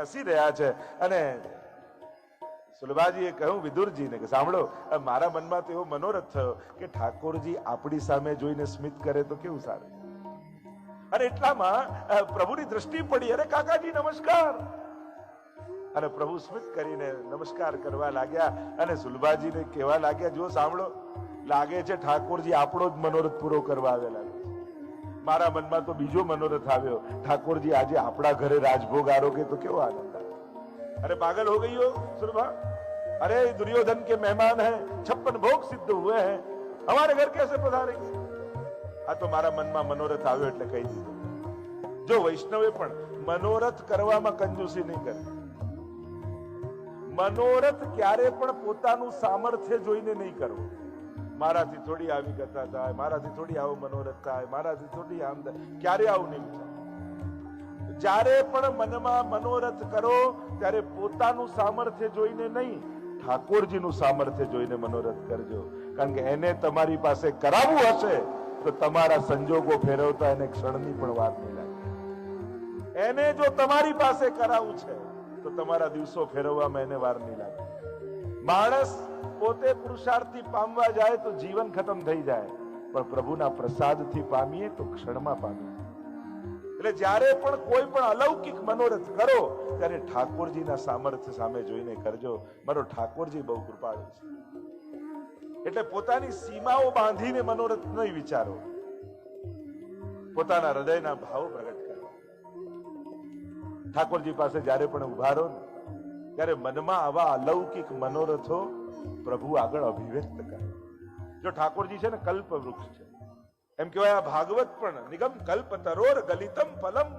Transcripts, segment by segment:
હસી રહ્યા છે. અને સુલભાજીએ કહ્યું, વિદુરજીને કે સાંભળો મારા મનમાં તો એવો મનોરથ થયો કે ઠાકોરજી આપણી સામે જોઈને સ્મિત કરે તો કેવું સારું? અને એટલામાં પ્રભુની દ્રષ્ટિ પડી અરે કાકાજી નમસ્કાર. અને પ્રભુ સ્મિત કરીને નમસ્કાર કરવા લાગ્યા અને સુલભાજીને કહેવા લાગ્યા જો સાંભળો, લાગે છે ઠાકોરજી આપણો જ મનોરથ પૂરો કરવા આવેલા છે. મારા મનમાં તો બીજો મનોરથ આવ્યો ઠાકોરજી આજે આપણા ઘરે રાજભોગ આરોગે તો કેવો આનંદ આવે अरे पागल हो गई हो सुरभा अरे दुर्योधन के मेहमान हैं छप्पन भोग सिद्ध हुए हैं हमारे घर कैसे पधारेंगे આ તો મારા મનમાં મનોરથ આવ્યો એટલે કહી દીધું જો વૈષ્ણવે પણ મનોરથ કરવામાં કંજૂસી નહીં કરે મનોરથ ક્યારે પણ પોતાનું સામર્થ્ય જોઈને નહીં કરવું મારાથી થોડી આવી કથા થાય, મારાથી થોડી આવો મનોરથ થાય, મારાથી થોડી આમ ક્યારે આવું નહીં જ્યારે પણ મનમાં મનોરથ કરો, ત્યારે પોતાનું સામર્થ્ય જોઈને નહીં, ઠાકોરજીનું સામર્થ્ય જોઈને મનોરથ કરજો. કારણ કે એને તમારી પાસે કરાવવું હશે, તો તમારા સંજોગો ફેરવતા એને ક્ષણની પણ વાત નહીં લાગે એને જો તમારી પાસે કરાવવું છે, તો તમારા દિવસો ફેરવવામાં એને વાર નહીં લાગે માણસ પોતે પુરુષાર્થથી પામવા જાય તો જીવન ખતમ થઈ જાય. પણ પ્રભુના પ્રસાદથી પામીએ તો ક્ષણમાં પામીએ. એટલે જ્યારે પણ કોઈ પણ અલૌકિક મનોરથ કરો, ત્યારે ઠાકોરજીના સામર્થ્ય સામે જોઈને કરજો, મારો ઠાકોરજી બહુ કૃપાળુ છે. એટલે પોતાની સીમાઓ બાંધીને મનોરથ નહીં વિચારો. પોતાના હૃદયના ભાવ પ્રગટ કરો. ઠાકોરજી પાસે જ્યારે પણ ઊભા રહો ત્યારે મનમાં આવા અલૌકિક મનોરથો પ્રભુ આગળ અભિવ્યક્ત કરે. જો ઠાકોરજી છે ને કલ્પ વૃક્ષ છે. એમ કહેવાય આ ભાગવત પણ નિગમ કલ્પ તરોર ગલિતમ ફલમ.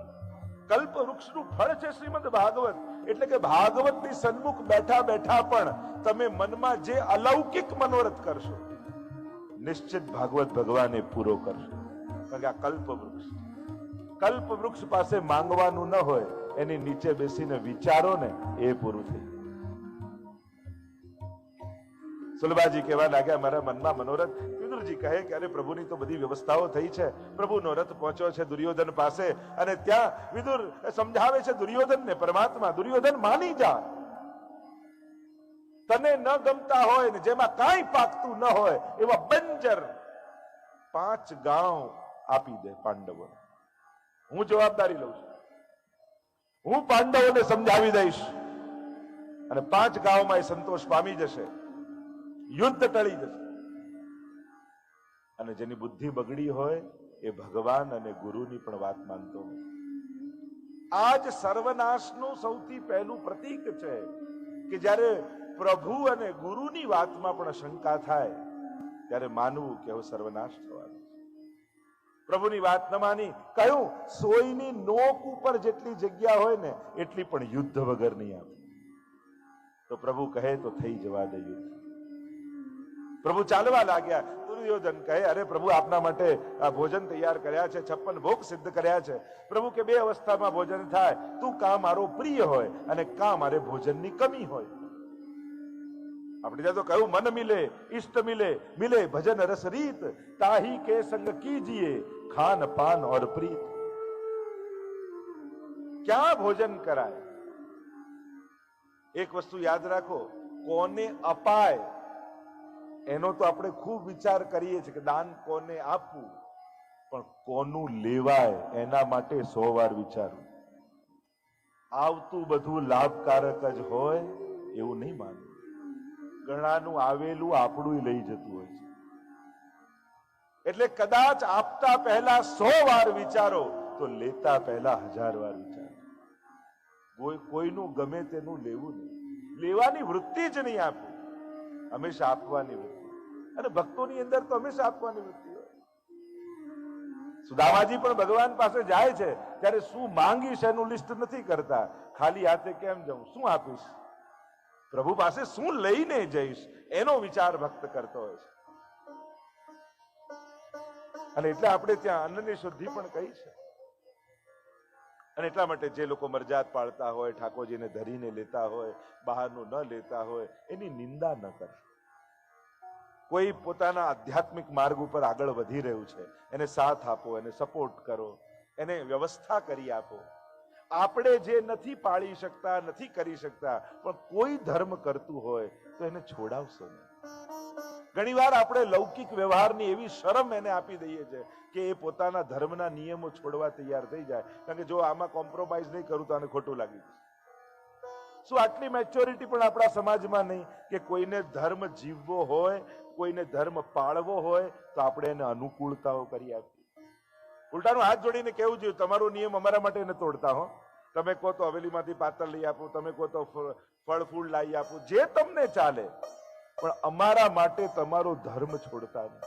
કલ્પ વૃક્ષનું ફળ છે શ્રીમદ ભાગવત. એટલે કે ભાગવતની સન્મુખ બેઠા બેઠા પણ તમે મનમાં જે અલૌકિક મનોરથ કરશો, નિશ્ચિત ભાગવત ભગવાને પૂરો કરશો. કારણ કે આ કલ્પ વૃક્ષ કલ્પ વૃક્ષ પાસે માંગવાનું ન હોય, એની નીચે બેસીને વિચારો ને એ પૂરું થઈ સુલભાજી કહેવા લાગ્યા, મારા મનમાં મનોરથ. પિતૃજી કહે કે, અરે પ્રભુની તો બધી વ્યવસ્થાઓ થઈ છે. પ્રભુનો રથ પહોંચ્યો છે દુર્યોધન પાસે અને ત્યાં વિદુર સમજાવે છે દુર્યોધનને, પરમાત્મા, દુર્યોધન માની જા. તને ન ગમતા હોય ને જેમાં કાંઈ પાકતું ન હોય, એવા બંજર પાંચ ગાંવ આપી દે પાંડવો હું જવાબદારી લઉં છું. હું પાંડવોને સમજાવી દઈશ. અને પાંચ ગામમાં એ સંતોષ પામી જશે. યુદ્ધ ટળી જશે. અને જેની બુદ્ધિ બગડી હોય, એ ભગવાન અને ગુરુની પણ વાત માનતો આ જ સર્વનાશનું સૌથી પહેલું પ્રતીક છે કે જ્યારે પ્રભુ અને ગુરુની વાતમાં પણ શંકા થાય, ત્યારે માનવું કે હવે સર્વનાશ થવાનો પ્રભુની વાત ન માની, કહ્યું, સોયની નોક ઉપર જેટલી જગ્યા હોય ને, એટલી પણ યુદ્ધ વગર નહીં આપે તો પ્રભુ કહે તો થઈ જવા દે યુદ્ધ. પ્રભુ ચાલવા લાગ્યા. દુર્યોધન કહે, અરે પ્રભુ, આપના માટે ભોજન તૈયાર કર્યા છે, છપ્પન ભોગ સિદ્ધ કર્યા છે. પ્રભુ કે, બે અવસ્થામાં ભોજન થાય. તું કા મારો પ્રિય હોય અને કા મારે ભોજનની કમી હોય? આપણે ત્યાં તો કહ્યું, મન મિલે ઇષ્ટ મિલે મિલે ભજન રસ રીત. તાહી કે સંગ કીજીએ, ખાન પાન ઓર પ્રીત. ક્યાં ભોજન કરાય? એક વસ્તુ યાદ રાખો, કોને અપાય એનો તો આપણે ખૂબ વિચાર કરીએ છીએ કે દાન કોને આપવું? પણ કોનું લેવાય એના માટે સો વાર વિચારવું આવતું બધું લાભકારક જ હોય એવું નહીં માનવું. ઘણાનું આવેલું આપણું લઈ જતું હોય છે. એટલે કદાચ આપતા પહેલા સો વાર વિચારો તો લેતા પહેલા હજાર વાર વિચારો. કોઈ કોઈનું ગમે તેનું લેવું નહીં. લેવાની વૃત્તિ જ નહીં આપવી હંમેશા આપવાની વૃત્તિ. અને ભક્તોની અંદર તો હંમેશા આપવાની વૃત્તિ હોય. સુદામાજી પણ ભગવાન પાસે જાય છે, ત્યારે શું માંગીશ એનું લિસ્ટ નથી કરતા. ખાલી હાથે કેમ જાઉં? શું આપીશ? પ્રભુ પાસે શું લઈને જઈશ? એનો વિચાર ભક્ત કરતો હોય છે. અને એટલે આપણે ત્યાં અન્નની શુદ્ધિ પણ કહી છે. અને એટલા માટે જે લોકો મરજાત પાળતા હોય, ઠાકોરજીને ધરીને લેતા હોય, બહારનું ન લેતા હોય, એની નિંદા ન કરશો કોઈ પોતાના આધ્યાત્મિક માર્ગ ઉપર આગળ વધી રહ્યું છે, એને સાથ આપો, એને સપોર્ટ કરો, એને વ્યવસ્થા કરી આપો. આપણે જે નથી પાળી શકતા, નથી કરી શકતા, પણ કોઈ ધર્મ કરતું હોય, તો એને છોડાવશો નહીં. ઘણીવાર આપણે લૌકિક વ્યવહારની એવી શરમ એને આપી દઈએ છે કે એ પોતાના ધર્મના નિયમો છોડવા તૈયાર થઈ જાય. કારણ કે જો આમાં કોમ્પ્રોમાઇઝ નહીં કરું તો આને ખોટું લાગી જશે શું આટલી મેચ્યોરિટી પણ આપણા સમાજમાં નહીં કે કોઈને ધર્મ જીવવો હોય, કોઈને ધર્મ પાળવો હોય, તો આપણે એને અનુકૂળતાઓ કરી આપીએ. ઉલટાનું હાથ જોડીને કેવું જોઈએ તમારો નિયમ અમારા માટે એને તોડતા હો. તમે કહો તો હવેલીમાંથી પાતળ લઈ આપો, તમે કહો તો ફળ ફૂલ લાવી આપો. જે તમને ચાલે પણ અમારા માટે તમારો ધર્મ છોડતા નહીં.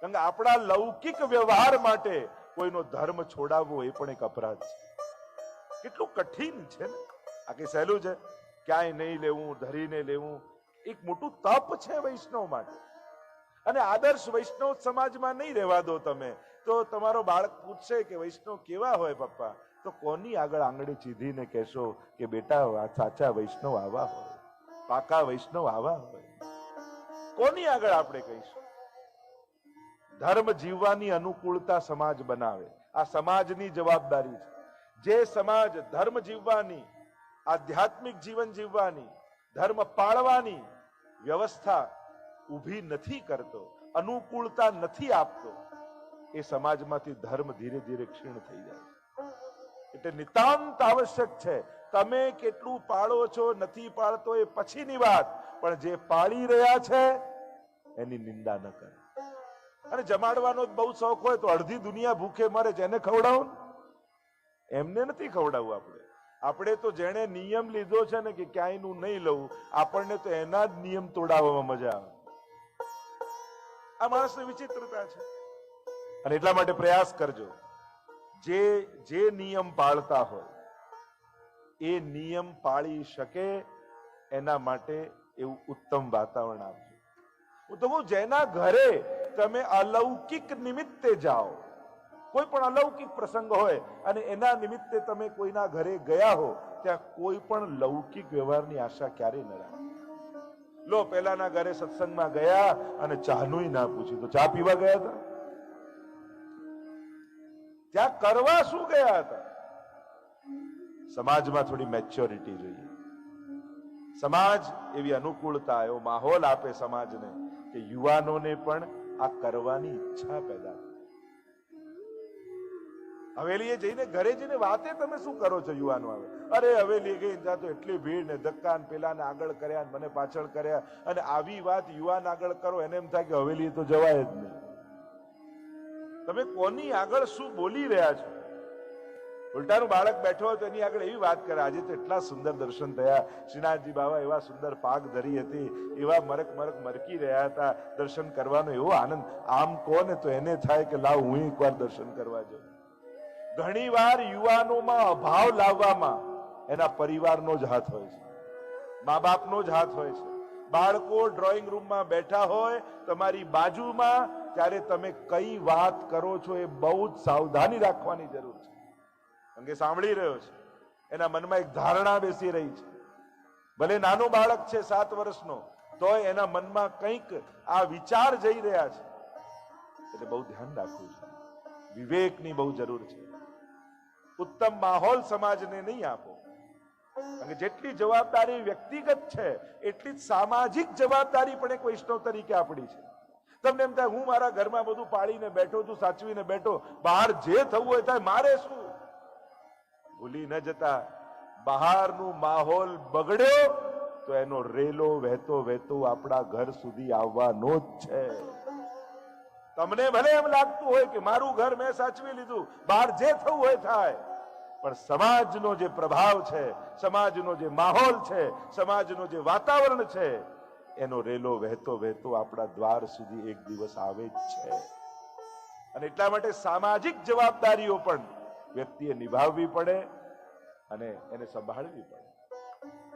કારણ કે આપણા લૌકિક વ્યવહાર માટે કોઈનો ધર્મ છોડાવવો એ પણ એક અપરાધ છે. કેટલું કઠિન છે ને? આ કઈ સહેલું છે, ક્યાંય નહીં લેવું, ધરીને લેવું. એક મોટું તપ છે વૈષ્ણવ માટે. અને આદર્શ વૈષ્ણવ સમાજમાં નહીં રહેવા દો તમે. તો તમારો બાળક પૂછશે કે, વૈષ્ણવ કેવા હોય પપ્પા? તો કોની આગળ આંગળી ચીધીને કહેશો કે, બેટા સાચા વૈષ્ણવ આવા હોય. પાકા વૈષ્ણવ આવા હોય. કોની આગળ આપણે કહીશું? ધર્મ જીવવાની અનુકૂળતા સમાજ બનાવે. આ સમાજની જવાબદારી છે. જે સમાજ ધર્મ જીવવાની, આધ્યાત્મિક જીવન જીવવાની, ધર્મ પાળવાની વ્યવસ્થા ઊભી નથી કરતો, અનુકૂળતા નથી આપતો, એ સમાજમાંથી ધર્મ ધીરે ધીરે ક્ષીણ થઈ જાય એટલે નિતાંત આવશ્યક છે, તમે કેટલું પાળો છો, નથી પાળતો એ પછીની વાત. પણ જે પાળી રહ્યા છે એની નિંદા ન કરે. અને જમાડવાનો બહુ શોખ હોય તો અડધી દુનિયા ભૂખે મરે એને ખવડાવો. એમને નથી ખવડાવવું આપણે. આપણે તો જેણે નિયમ લીધો છે ને કે ક્યાંયનું નહીં લઉં, આપણને તો એના જ નિયમ તોડાવવામાં મજા આવે. આ માણસની વિચિત્રતા છે. અને એટલા માટે પ્રયાસ કરજો. જે જે નિયમ પાળતા હોય, એ નિયમ પાળી શકે એના માટે એવું ઉત્તમ વાતાવરણ આપજો. તો હું જેના ઘરે તમે અલૌકિક નિમિત્તે જાઓ, કોઈ પણ અલૌકિક પ્રસંગ હોય અને એના નિમિત્તે તમે કોઈના ઘરે ગયા હો, ત્યાં કોઈ પણ લૌકિક વ્યવહારની આશા ક્યારેય ન રાખો. લો પેલાના ઘરે સત્સંગમાં ગયા અને ચાનું ના પૂછ્યું, તો ચા પીવા ગયા હતા? ત્યાં કરવા શું ગયા હતા? સમાજમાં થોડી મેચ્યોરિટી જોઈએ. સમાજ એવી અનુકૂળતા, એવો માહોલ આપે સમાજને. કે યુવાનોને પણ આ કરવાની ઈચ્છા પેદા હવેલીએ જઈને ઘરે જઈને વાતે તમે શું કરો છો યુવાનો આવે અરે હવેલી ગઈ ત્યાં તો એટલી ભીડ ને ધક્કા ને પેલા ને આગળ કર્યા ને મને પાછળ કર્યા અને આવી વાત યુવાન આગળ કરો, એને એમ થાય કે હવેલી તો જવાય જ નહીં. તમે કોની આગળ શું બોલી રહ્યા છો? ઉલટાનું બાળક બેઠો હતો એની આગળ એવી વાત કરે, આજે તો એટલા સુંદર દર્શન થયા. શ્રીનાથજી બાબા એવા સુંદર પાક ધરી હતી, એવા મરક મરક મરકી રહ્યા હતા. દર્શન કરવાનો એવો આનંદ. આમ કોને તો એને થાય કે લાવ હું એકવાર દર્શન કરવા જાઉં. ઘણી વાર યુવાનોમાં અભાવ લાવવામાં એના પરિવારનો જ હાથ હોય છે. મા બાપનો જ હાથ હોય છે. બાળકો ડ્રોઈંગ રૂમમાં બેઠા હોય, તમારી બાજુમાં, ત્યારે તમે કઈ વાત કરો છો એ બહુ જ સાવધાની રાખવાની જરૂર છે. કે સાંભળી રહ્યો છે. એના મનમાં એક ધારણા બેસી રહી છે. ભલે નાનું બાળક છે સાત વર્ષનો તો એના મનમાં કંઈક આ વિચાર જઈ રહ્યા છે. એટલે બહુ ધ્યાન રાખવું છે. વિવેકની બહુ જરૂર છે. ઉત્તમ માહોલ સમાજને નહીં આપો. અને જેટલી જવાબદારી વ્યક્તિગત છે, એટલી જ સામાજિક જવાબદારી પણ એક વૈષ્ણવ તરીકે આપણી છે. તમને એમ થાય, હું મારા ઘરમાં બધું પાળીને બેઠો છું, સાચવીને બેઠો, બહાર જે થવું હોય થાય, મારે શું? ભૂલી ન જતા. બહારનું માહોલ બગડ્યો તો એનો રેલો વહેતો વહેતો આપણા ઘર સુધી આવવાનો જ છે. તમને ભલે એમ લાગતું હોય કે મારું ઘર મેં સાચવી લીધું, બહાર જે થવું હોય થાય. પણ સમાજનો જે પ્રભાવ છે, સમાજનો જે માહોલ છે, સમાજનો જે વાતાવરણ છે, એનો રેલો વહેતો વહેતો આપણા દ્વાર સુધી એક દિવસ આવે જ છે. અને એટલા માટે સામાજિક જવાબદારીઓ પણ વ્યક્તિએ નિભાવવી પડે અને એને સંભાળવી પડે.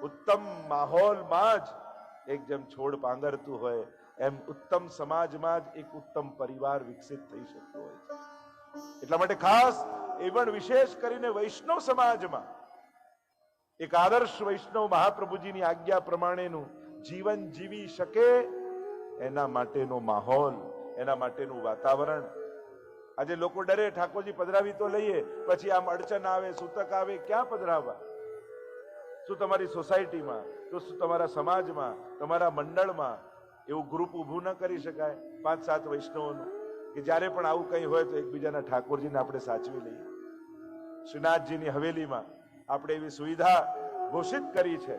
ઉત્તમ માહોલમાં જ એક જેમ છોડ પાંગરતું હોય, એમ ઉત્તમ સમાજમાં જ એક ઉત્તમ પરિવાર વિકસિત થઈ શકતો હોય છે. એટલા માટે ખાસ એ પણ વિશેષ કરીને વૈષ્ણવ સમાજમાં એક આદર્શ વૈષ્ણવ મહાપ્રભુજીની આજ્ઞા પ્રમાણેનું જીવન જીવી શકે એના માટેનો માહોલ, એના માટેનું વાતાવરણ આજે લોકો ડરે, ઠાકોરજી પધરાવી તો લઈએ, પછી આમ અડચણ આવે, સૂતક આવે, ક્યાં પધરાવવા શું તમારી સોસાયટીમાં, તો શું તમારા સમાજમાં, તમારા મંડળમાં એવું ગ્રુપ ઊભું ન કરી શકાય? પાંચ, સાત વૈષ્ણવોનું, કે જ્યારે પણ આવું કંઈ હોય તો એકબીજાના ઠાકોરજીને આપણે સાચવી લઈએ. શ્રીનાથજીની હવેલીમાં આપણે એવી સુવિધા ઘોષિત કરી છે.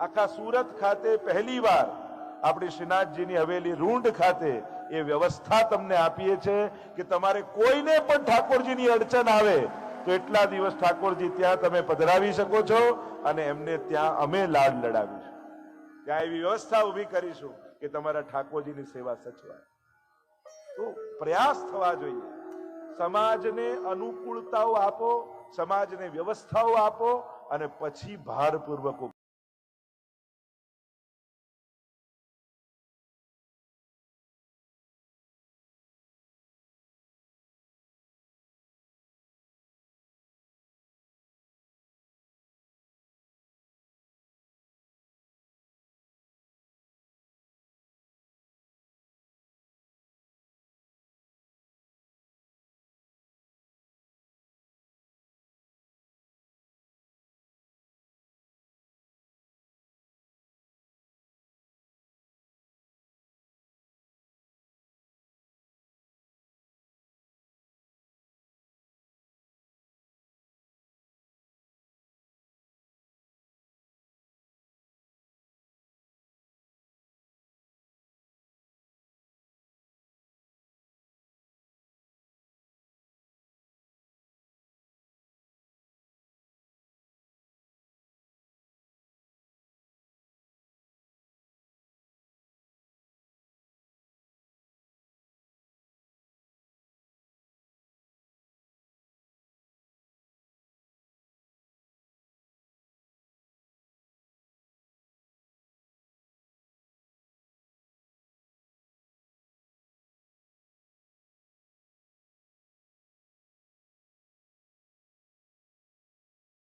આખા સુરત ખાતે પહેલી વાર આપણી શ્રીનાથજીની હવેલી રૂંઢ ખાતે એ વ્યવસ્થા તમને આપીએ છે કે તમારે કોઈને પણ ઠાકોરજીની અડચણ આવે તો એટલા દિવસ ઠાકોરજી ત્યાં તમે પધરાવી શકો છો અને એમને ત્યાં અમે લાડ લડાવીશું. ત્યાં એવી વ્યવસ્થા ઊભી કરીશું કે તમારા ઠાકોરજીની સેવા સચવાય. તો પ્રયાસ થવા જોઈએ. સમાજને અનુકૂળતાઓ આપો, સમાજને વ્યવસ્થાઓ આપો અને પછી ભારપૂર્વક